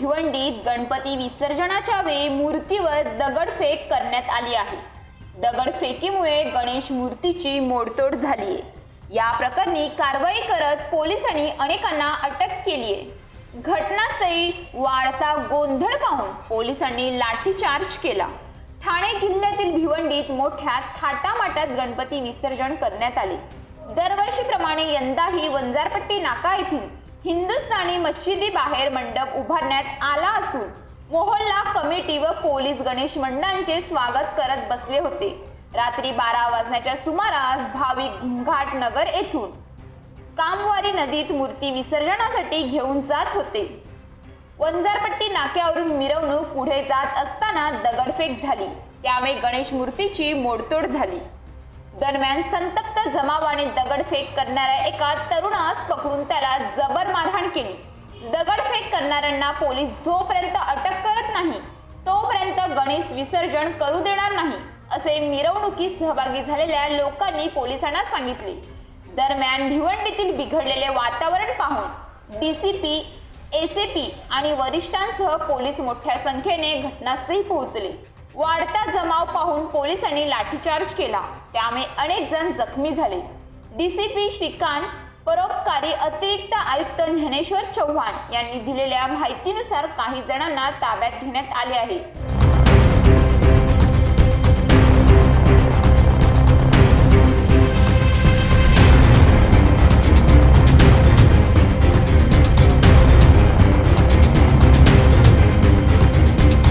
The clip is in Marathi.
भिवंडीत गणपती विसर्जनाच्या वेळी मूर्तीवर दगडफेक करण्यात आली आहे. दगडफेकीमुळे गणेश मूर्तीची मोडतोड झाली आहे या प्रकरणी कारवाई करत पोलिसांनी अनेकांना अटक केली आहे घटनास्थळी वाढता गोंधळ पाहून पोलिसांनी लाठीचार्ज केला. ठाणे जिल्ह्यातील भिवंडीत मोठ्या थाटामाटात गणपती विसर्जन करण्यात आले. दरवर्षीप्रमाणे यंदाही वंजारपट्टी नाका येथील हिंदुस्थानी मशिदीबाहेर मंडप उभारण्यात आला असून मोहल्ला कमिटी व पोलीस गणेश मंडळांचे स्वागत करत बसले होते. रात्री बारा वाजण्याच्या सुमारास भाविक घाट नगर येथून कामवारी नदीत मूर्ती विसर्जनासाठी घेऊन जात होते. वंजारपट्टी नाक्यावरून मिरवणूक पुढे जात असताना दगडफेक झाली. त्यामुळे गणेश मूर्तीची मोडतोड झाली. दरम्यान संतप्त जमावाने दगडफेक करणाऱ्या एका तरुणास पकडून त्याला जबर मारहाण केली. दगडफेक करणाऱ्यांना पोलीस जोपर्यंत अटक करत नाही तोपर्यंत गणेश विसर्जन करू देणार नाही असे मिरवणुकीत सहभागी झालेल्या लोकांनी पोलिसांना सांगितले. दरम्यान भिवंडीतील बिघडलेले वातावरण पाहून डीसीपी एसीपी आणि वरिष्ठांसह पोलीस मोठ्या संख्येने घटनास्थळी पोहोचले. वाढता जमाव पाहून पोलिसांनी लाठीचार्ज केला. त्यामुळे अनेक जण जखमी झाले. डीसीपी श्रीकांत परोपकारी अतिरिक्त आयुक्त ज्ञानेश्वर चव्हाण यांनी दिलेल्या माहितीनुसार काही जणांना ताब्यात घेण्यात आले आहे.